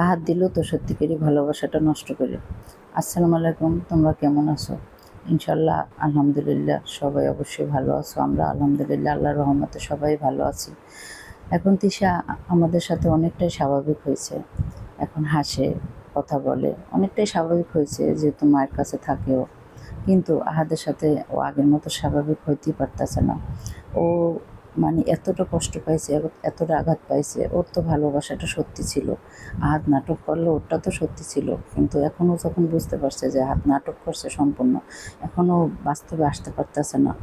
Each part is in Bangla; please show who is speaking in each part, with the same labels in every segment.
Speaker 1: আহাত দিল তো সত্যিকারই ভালোবাসাটা নষ্ট করে। আসসালামু আলাইকুম, তোমরা কেমন আছো? ইনশাল্লাহ আলহামদুলিল্লাহ, সবাই অবশ্যই ভালো আছো। আমরা আলহামদুলিল্লাহ আল্লাহ রহমতে সবাই ভালো আছি। এখন তিশা আমাদের সাথে অনেকটাই স্বাভাবিক হয়েছে। এখন হাসে, কথা বলে, অনেকটাই স্বাভাবিক হয়েছে যেহেতু মায়ের কাছে থাকেও। কিন্তু আহাদের সাথে ও আগের মতো স্বাভাবিক হইতেই পারতেছে না। ও মানে এতটা কষ্ট পাইছে এত- এতটা আঘাত পাইছে, ওর তো ভালোবাসাটা সত্যি ছিল। হাত নাটক করলে ওরটা তো সত্যি ছিল। কিন্তু এখনও যখন বুঝতে পারছে যে হাত নাটক করছে সম্পূর্ণ, এখনও বাস্তবে আসতে পারতেছে না।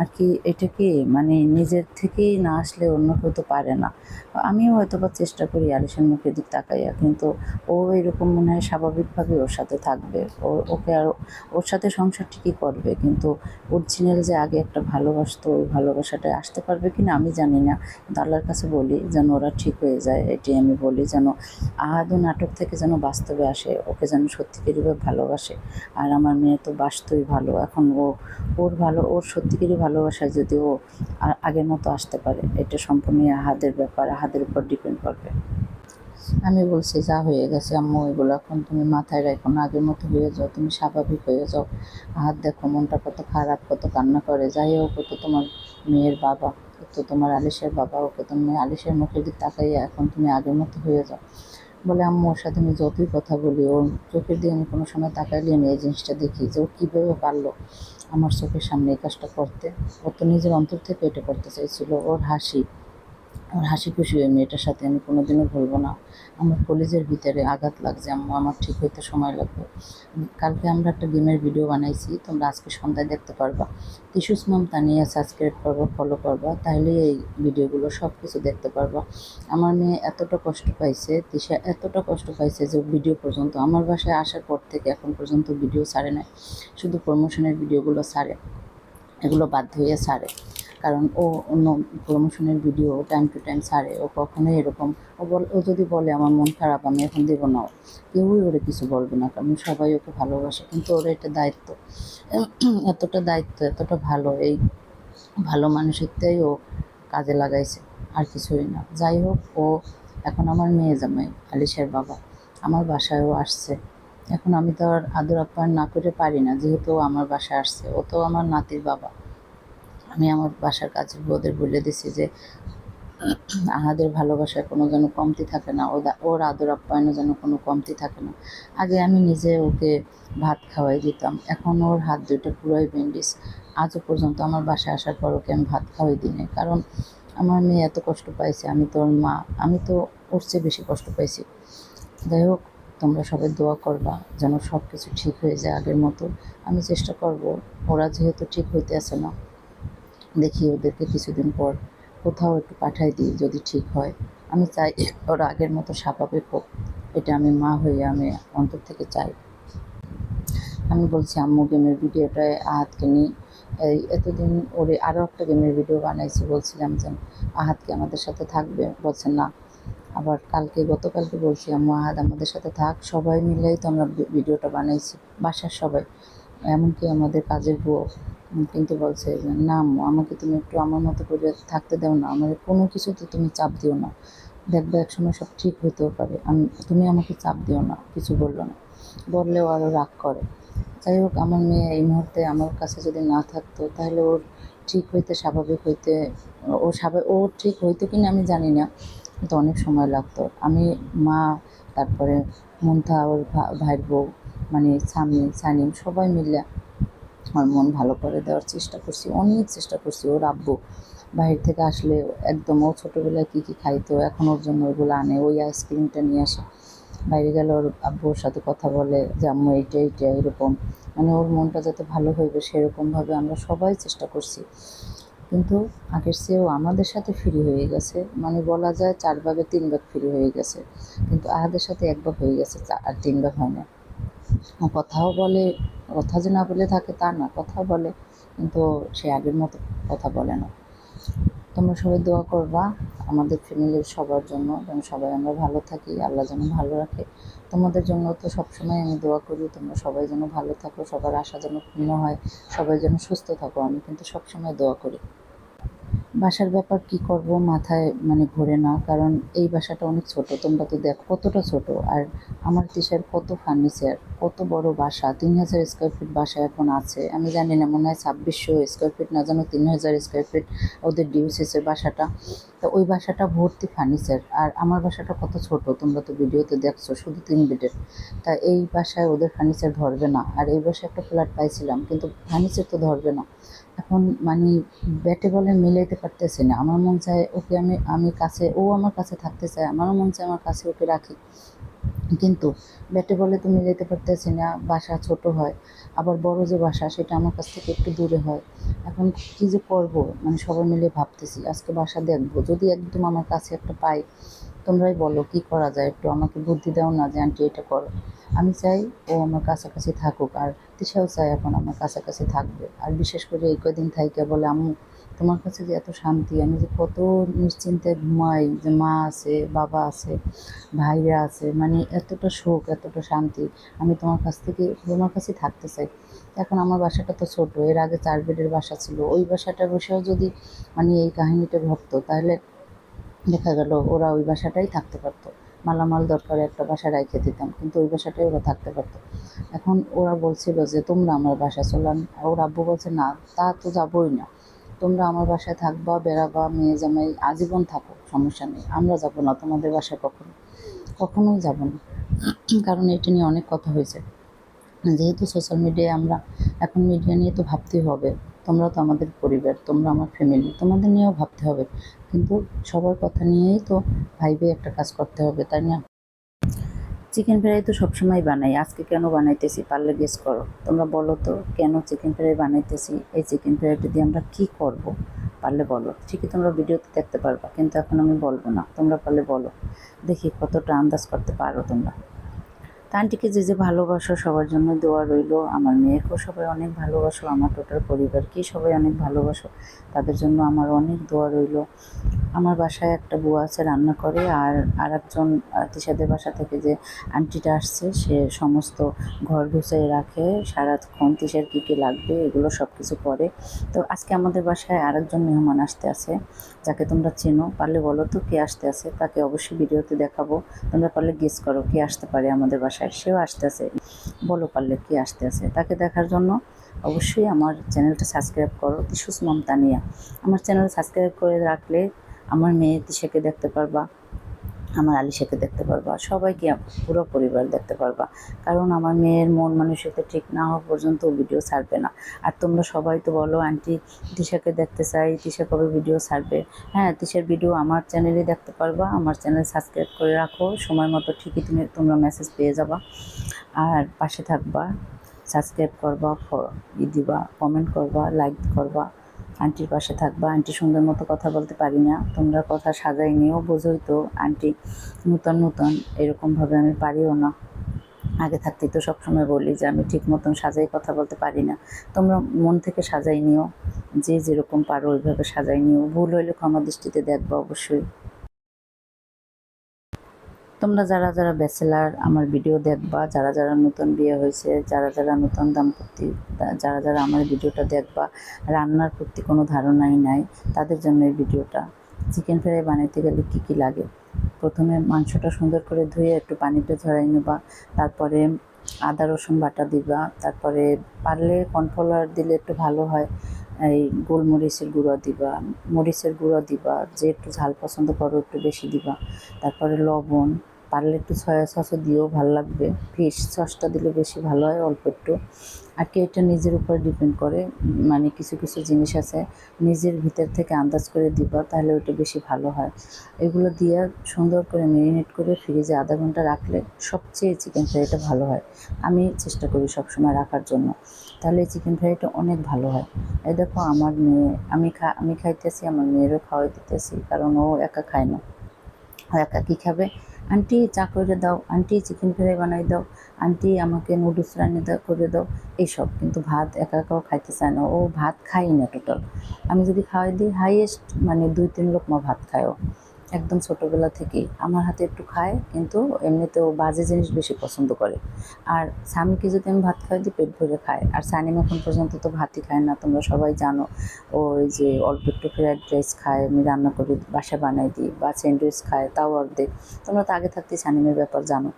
Speaker 1: আর কি এটা কি মানে নিজের থেকেই না আসলে অন্য কেউ তো পারে না। আমিও হয়তো বা চেষ্টা করি আলিশের মুখের দিক তাকাইয়া, কিন্তু ও এরকম মনে হয় স্বাভাবিকভাবে ওর সাথে থাকবে। ও, ওকে আর ওর সাথে সংসার ঠিকই করবে, কিন্তু অরিজিনাল যে আগে একটা ভালোবাসতো, ওই ভালোবাসাটা আসতে পারবে কি না আমি জানি না। আল্লাহর কাছে বলি যেন ওরা ঠিক হয়ে যায়, এটি আমি বলি যেন আহাদু নাটক থেকে যেন বাস্তবে আসে, ওকে যেন সত্যিকারীভাবে ভালোবাসে। আর আমার মেয়ে তো বাসতই ভালো, এখন ও, ওর ভালো, ওর সত্যিকারই ভালোবাসায় যদি ও আগের মতো আসতে পারে, এটা সম্পূর্ণই আহাদের ব্যাপার, আহাদের উপর ডিপেন্ড করবে। আমি বলছি, যা হয়ে গেছে আম্মু, এগুলো এখন তুমি মাথায় রাখো না, আগের মতো হয়ে যাও, তুমি স্বাভাবিক হয়ে যাও। হাত দেখো, মনটা কত খারাপ, কত কান্না করে, যাই হোক তো তোমার মেয়ের বাবা তো তোমার আলিশের বাবা, ওকে তুমি আলিশের মুখের দিক তাকাইয়া এখন তুমি আগের মতো হয়ে যাও। বলে, আম্মু, ওর সাথে আমি যতই কথা বলি, ওর চোখের দিয়ে আমি কোনো সময় তাকাইলে আমি এই জিনিসটা দেখি যে ও কীভাবে পারল আমার চোখের সামনে এই কাজটা করতে। ও তো নিজের অন্তর থেকে এটা করতে চাইছিল। ওর হাসি ওর হাসি খুশি ওই মেয়েটার সাথে, আমি কোনোদিনও ভুলবো না। আমার কলেজের ভিতরে আঘাত লাগছে, আম্মু, আমার ঠিক হইতে সময় লাগবে। কালকে আমরা একটা গেমের ভিডিও বানাইছি, তোমরা আজকে সন্ধ্যায় দেখতে পারবা। টিসুস মাম তানিয়া সাবস্ক্রাইব করবা, ফলো করবা তাহলে এই ভিডিওগুলো সব কিছু দেখতে পারবা। আমার মেয়ে এতটা কষ্ট পাইছে, তিশা এতটা কষ্ট পাইছে যে ভিডিও পর্যন্ত, আমার বাসায় আসার পর থেকে এখন পর্যন্ত ভিডিও ছাড়ে নাই। শুধু প্রমোশনের ভিডিওগুলো ছাড়ে, এগুলো বাধ্য হয়ে ছাড়ে। কারণ ও অন্য প্রমোশনের ভিডিও টাইম টু টাইম ছাড়ে, ও কখনোই এরকম। ও বল, ও যদি বলে, আমার মন খারাপ, আমি এখন দেবো না। কেউই ওরে কিছু বলবে না, কারণ সবাই ওকে ভালোবাসে, কিন্তু ওর এটা দায়িত্ব। এতটা দায়িত্ব, এতটা ভালো, এই ভালো মানুষেরটাই ও কাজে লাগাইছে, আর কিছুই না। যাই হোক, ও এখন আমার মেয়ে জামাই, আলিশের বাবা। আমার বাসায়ও আসছে। এখন আমি তো আর আদর আপ্যায়ন না করে পারি না, যেহেতু আমার বাসায় আসছে। ও তো আমার নাতির বাবা। আমি আমার বাসার কাজের বউদের বলে দিছি যে আহাদের ভালোবাসায় কোনো যেন কমতি থাকে না, ওর আদর আপ্যায়নে যেন কোনো কমতি থাকে না। আগে আমি নিজে ওকে ভাত খাওয়াই দিতাম, এখন ওর হাত দুটো পুরোই বেন্ডিস আজও পর্যন্ত আমার বাসায় আসার পর ওকে আমি ভাত খাওয়াই দিই। কারণ আমার মেয়ে এত কষ্ট পাইছে, আমি তো ওর মা, আমি তো ওর চেয়ে বেশি কষ্ট পাইছি। যাই হোক, তোমরা সবাই দোয়া করবা যেন সব কিছু ঠিক হয়ে যায় আগের মতো। আমি চেষ্টা করব, ওরা যেহেতু ঠিক হইতে আসে না দেখি ওদেরকে কিছুদিন পর কোথাও একটু পাঠাই দিই যদি ঠিক হয়। আমি চাই ওরা আগের মতো স্বাভাবিক হোক এটা আমি মা হয়ে আমি অন্তর থেকে চাই। আমি বলছি, আম্মু, গেমের ভিডিওটায় আহাতকে নিই? এই এতদিন ওরে আরও একটা গেমের ভিডিও বানাইছি, বলছিলাম যে আহাতকে আমাদের সাথে থাকবে? বলছে, না। আবার কালকে, গতকালকে বলছি, আম্মু আহাদ আমাদের সাথে থাক। সবাই মিলেই তো আমরা ভিডিওটা বানাইছি, বাসার সবাই। এমনকি আমাদের কাজের বউ। কিন্তু বলছে না আমাকে তুমি একটু আমার মতো করে থাকতে দাও না। আমার কোনো কিছুতে তুমি চাপ দিও না। দেখবে একসময় সব ঠিক হতেও পারে। আমি, তুমি আমাকে চাপ দিও না, কিছু বলল না। বললেও আরও রাগ করে। যাই হোক, আমার মেয়ে এই মুহূর্তে আমার কাছে যদি না থাকতো, তাহলে ওর ঠিক হইতে স্বাভাবিক হইতে, ও স্বাভাবিক ও ঠিক হইতো কি না আমি জানি না। কিন্তু অনেক সময় লাগতো। আমি মা, তারপরে মুন্থা, ওর ভাইয়ের বউ মানে স্বামী সানিম, সবাই মিলে আমার মন ভালো করে দেওয়ার চেষ্টা করছি, অনেক চেষ্টা করছি। ওর আব্বু বাইরে থেকে আসলে একদম, ও ছোটোবেলায় কী কী খাইতো, এখন ওর জন্য ওইগুলো আনে, ওই আইসক্রিমটা নিয়ে আসে। বাইরে গেলে ওর আব্বুর সাথে কথা বলে যে, আম্মু, এইটা এইটা, এরকম। মানে ওর মনটা যাতে ভালো হইবে সেরকমভাবে আমরা সবাই চেষ্টা করছি। কিন্তু আগের চেয়েও আমাদের সাথে ফ্রি হয়ে গেছে মানে বলা যায় চার ভাগে তিন ভাগ ফ্রি হয়ে গেছে। কিন্তু আহাদের সাথে এক ভাগ হয়ে গেছে আর তিন ভাগ হয় না। কথাও বলে, কথা যে না বলে থাকে তা না কথা বলে, কিন্তু সে আগের মতো কথা বলে না। তোমরা সবাই দোয়া করবা, আমাদের ফ্যামিলির সবার জন্য, যেন সবাই আমরা ভালো থাকি, আল্লাহ যেন ভালো রাখে। তোমাদের জন্য তো সবসময় আমি দোয়া করি, তোমরা সবাই যেন ভালো থাকো, সবার আশা যেন পূর্ণ হয়, সবাই যেন সুস্থ থাকো, আমি কিন্তু সবসময় দোয়া করি। বাসার ব্যাপার কি করব মাথায় মানে ঘোরে না, কারণ এই বাসাটা অনেক ছোট, তোমরা তো দেখো কতটা ছোট। আর আমার দেশের কত ফার্নিচার কত বড় বাসা, তিন হাজার স্কোয়ার ফিট বাসা এখন আছে। আমি জানি না, মনে হয় ছাব্বিশশো স্কোয়ার ফিট না জানো, তিন হাজার স্কোয়ার ফিট ওদের ডিউসিসের বাসাটা। তো ওই বাসাটা ভর্তি ফার্নিচার আর আমার বাসাটা কত ছোট, তোমরা তো ভিডিওতে দেখছ, শুধু তিন বেডের তা এই বাসায় ওদের ফার্নিচার ধরবে না, আর এই বাসায় একটা ফ্ল্যাট পাইছিলাম, কিন্তু ফার্নিচার তো ধরবে না। এখন মানে ব্যাটে বলে মিলাইতে পারতেছি না। আমার মন চায় ওকে আমি আমি কাছে, ও আমার কাছে থাকতে চায়, আমারও মন চায় আমার কাছে ওকে রাখি। কিন্তু ব্যাটে বলে তো মিলাইতে পারতেছি না, বাসা ছোট হয়, আবার বড় যে বাসা সেটা আমার কাছ থেকে একটু দূরে হয়। এখন কী যে করব? মানে সবাই মিলে ভাবতেছি, আজকে বাসা দেখব, যদি একদম আমার কাছে একটা পাই তোমরাই বলো, কি করা যায়? একটু আমাকে বুদ্ধি দাও না যে, আন্টি, এটা করো। আমি চাই ও আমার কাছাকাছি থাকুক, আর তিশাও চাই এখন আমার কাছাকাছি থাকবে। আর বিশেষ করে এই কদিন থাইকে বলে, আম্মু, তোমার কাছে যে এত শান্তি, আমি যে কত নিশ্চিন্তে ঘুমাই যে মা আছে, বাবা আছে, ভাইরা আছে মানে এতটা সুখ, এতটা শান্তি, আমি তোমার কাছ থেকে, তোমার কাছে থাকতে চাই। এখন আমার বাসাটা তো ছোট, এর আগে চার বেডের বাসা ছিল, ওই বাসাটা বসেও যদি মানে এই কাহিনীটা ঘটতো, তাহলে দেখা গেল ওরা ওই বাসাটাই থাকতে পারতো। মালামাল দরকার একটা বাসা রেখে দিতাম, কিন্তু ওই বাসাটাই ওরা থাকতে পারতো। এখন ওরা বলছিল যে, তোমরা আমার বাসা চলান ওর আব্বু বলছে, না, তা তো যাবোই না। তোমরা আমার বাসায় থাকবা, বেড়াবা, মেয়ে জামাই, আজীবন থাকো, সমস্যা নেই। আমরা যাব না, তোমাদের বাসায় কখনো কখনোই যাব না। কারণ এটা নিয়ে অনেক কথা হয়েছে। যেহেতু সোশ্যাল মিডিয়ায় আমরা, এখন মিডিয়া নিয়ে তো ভাবতেই হবে। তোমরা তো আমাদের পরিবার, তোমরা আমার ফ্যামিলি তোমাদের নিয়েও ভাবতে হবে। কিন্তু সবার কথা নিয়েই তো ভাইবে একটা কাজ করতে হবে, তাই না? চিকেন ফ্রাই তো সবসময় বানাই, আজকে কেন বানাইতেছি পারলে গেস করো। তোমরা বলো তো, কেন চিকেন ফ্রাই বানাইতেছি? এই চিকেন ফ্রাইটা দিয়ে আমরা কী করব, পারলে বলো। ঠিকই তোমরা ভিডিওতে দেখতে পারবা, কিন্তু এখন আমি বলব না, তোমরা পারলে বলো। দেখি কতটা আন্দাজ করতে পারো তোমরা। আন্টিকে যে যে ভালোবাসো সবার জন্য দোয়া রইল, আমার মেয়েকেও সবাই অনেক ভালোবাসো আমার টোটাল পরিবারকেই সবাই অনেক ভালোবাসো তাদের জন্য আমার অনেক দোয়া রইল। আমার বাসায় একটা বুয়া আছে, রান্না করে, আর আর একজন তিশাদের বাসা থেকে যে আন্টিটা আসছে, সে সমস্ত ঘর গুছিয়ে রাখে, সারাক্ষণ তিশার কী কী লাগবে, এগুলো সব কিছু করে। তো আজকে আমাদের বাসায় আরেকজন মেহমান আসতে আছে, যাকে তোমরা চেনো, পারলে বলো তো কে আসতে আছে, তাকে অবশ্যই ভিডিওতে দেখাবো, তোমরা পারলে গেস করো কে আসতে পারে আমাদের বাসায়। সেও আসতে আছে বলো পারলে কি আসতে আছে তাকে দেখার জন্য অবশ্যই আমার চ্যানেলটা সাবস্ক্রাইব করো। তিসুস মমতানিয়া, আমার চ্যানেল সাবস্ক্রাইব করে রাখলে আমার মেয়ে তিশাকে দেখতে পারবা। আমার আলিশাকে দেখতে পারবা, সবাইকে পুরো পরিবার দেখতে পারবা। কারণ আমার মেয়ের মন মানসিকতা ঠিক না হওয়া পর্যন্ত ভিডিও ছাড়বে না। আর তোমরা সবাই তো বলো, আন্টি, তিশাকে দেখতে চাই, তিশা কবে ভিডিও ছাড়বে? হ্যাঁ তিশার ভিডিও আমার চ্যানেলে দেখতে পারবা, আমার চ্যানেল সাবস্ক্রাইব করে রাখো, সময় মতো ঠিকই তুমি, তোমরা মেসেজ পেয়ে যাবা। আর পাশে থাকবা সাবস্ক্রাইব করবা ই দিবা কমেন্ট করবা লাইক করবা। আন্টির পাশে থাকবা, আন্টি সুন্দর মতো কথা বলতে পারি না, তোমরা কথা সাজাই নিয়েও বোঝোই তো, আন্টি নূতন নূতন, এরকমভাবে আমি পারিও না। আগে থাকতেই তো সবসময় বলি যে আমি ঠিক মতন সাজাই কথা বলতে পারি না। তোমরা মন থেকে সাজাই নিও, যে যেরকম পারো ওইভাবে সাজাই নিও। ভুল হইলে ক্ষমা দৃষ্টিতে দেখব অবশ্যই। তোমরা যারা যারা ব্যাচেলার, আমার ভিডিও দেখবা। যারা যারা নতুন বিয়ে হয়েছে, যারা যারা নতুন দাম্পত্য যারা যারা আমার ভিডিওটা দেখবা, রান্নার প্রতি কোনো ধারণাই নাই, তাদের জন্য এই ভিডিওটা। চিকেন ফ্রাই বানাইতে গেলে কী কী লাগে? প্রথমে মাংসটা সুন্দর করে ধুয়ে একটু পানিটা ঝরাই নেবা, তারপরে আদা, রসুন বাটা দিবা, তারপরে পারলে কর্নফ্লাওয়ার দিলে একটু ভালো হয়, এই গোলমরিচের গুঁড়ো দিবা, মরিচের গুঁড়ো দিবা, যে একটু ঝাল পছন্দ করো একটু বেশি দিবা, তারপরে লবণ পারলে একটু সয়া সসও দিয়েও ভালো লাগবে। ফিশ সসটা দিলে বেশি ভালো হয়, অল্প একটু। আর কি এটা নিজের উপর ডিপেন্ড করে মানে কিছু কিছু জিনিস আছে, নিজের ভিতর থেকে আন্দাজ করে দিবা, তাহলে ওইটা বেশি ভালো হয়। এগুলো দিয়ে সুন্দর করে মেরিনেট করে ফ্রিজে আধা ঘণ্টা রাখলে সবচেয়ে চিকেন ফ্রাইটা ভালো হয়। আমি চেষ্টা করি সবসময় রাখার জন্য। তাহলে চিকেন ফ্রাইটা অনেক ভালো হয়। এই দেখো আমার মেয়ে, আমি খা, আমি খাইতেছি, আমার মেয়েরও খাওয়াই দিতেছি, কারণ ও একা খায় না। ও একা কী খাবে? আন্টি চা করে দাও। আন্টি চিকেন ফ্রাই বানাই দাও। আন্টি আমাকে নুডলস রান্না দাও করে দাও। এইসব কিন্তু ভাত একা একাও খাইতে চায় না। ও ভাত খাই না টোটাল আমি যদি খাওয়াই দিই হাইয়েস্ট মানে দুই তিন লোক মা ভাত খায় ও একদম ছোটোবেলা থেকেই। আমার হাতে একটু খায়, কিন্তু এমনিতেও বাজে জিনিস বেশি পছন্দ করে। আর স্বামীকে যদি আমি ভাত খাই দিই পেট ভরে খায়, আর সানিম এখন পর্যন্ত তো ভাতই খায় না, তোমরা সবাই জানো। ওই যে অল্প একটু ফ্রাইড রাইস খায়, আমি রান্না করি, বাসা বানাই দিই, বা স্যান্ডউইচ খায়, তাও অর্ধেক তোমরা তো আগে থাকতেই সানিমের ব্যাপার জানো।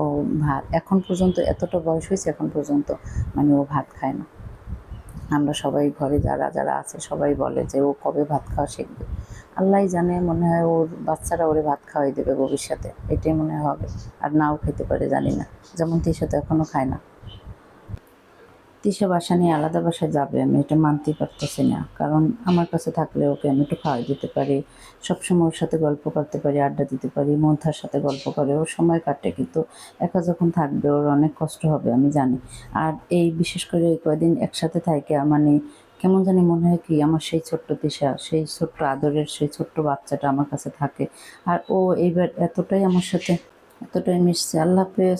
Speaker 1: ও ভাত, এখন পর্যন্ত এতটা বয়স হয়েছে, এখন পর্যন্ত মানে ও ভাত খায় না। আমরা সবাই ঘরে যারা যারা আছে, সবাই বলে যে ও কবে ভাত খাওয়া শিখবে। আল্লাহ জানে মনে হয় ওর বাচ্চারা ওরে ভাত খাওয়াই দেবে ভবিষ্যতে, এটাই মনে হবে। আর নাও খেতে পারে, জানি না। যেমন তিশা তো এখনও খায় না। তিশা বাসা নিয়ে আলাদা বাসায় যাবে, আমি এটা মানতেই পারতেছি না। কারণ আমার কাছে থাকলে ওকে আমি একটু খাওয়াই দিতে পারি, সবসময় ওর সাথে গল্প করতে পারি, আড্ডা দিতে পারি মন্থার সাথে গল্প করে। ওর সময় কাটে, কিন্তু একা যখন থাকবে ওর অনেক কষ্ট হবে, আমি জানি। আর এই বিশেষ করে এই কয়দিন একসাথে থাকে মানে কেমন জানি মনে হয় কি, আমার সেই ছোট্ট দিশা, সেই ছোট্ট আদরের সেই ছোট্ট বাচ্চাটা আমার কাছে থাকে। আর ও এইবার এতটাই আমার সাথে, এতটাই মিশছে। আল্লাহ হাফেজ।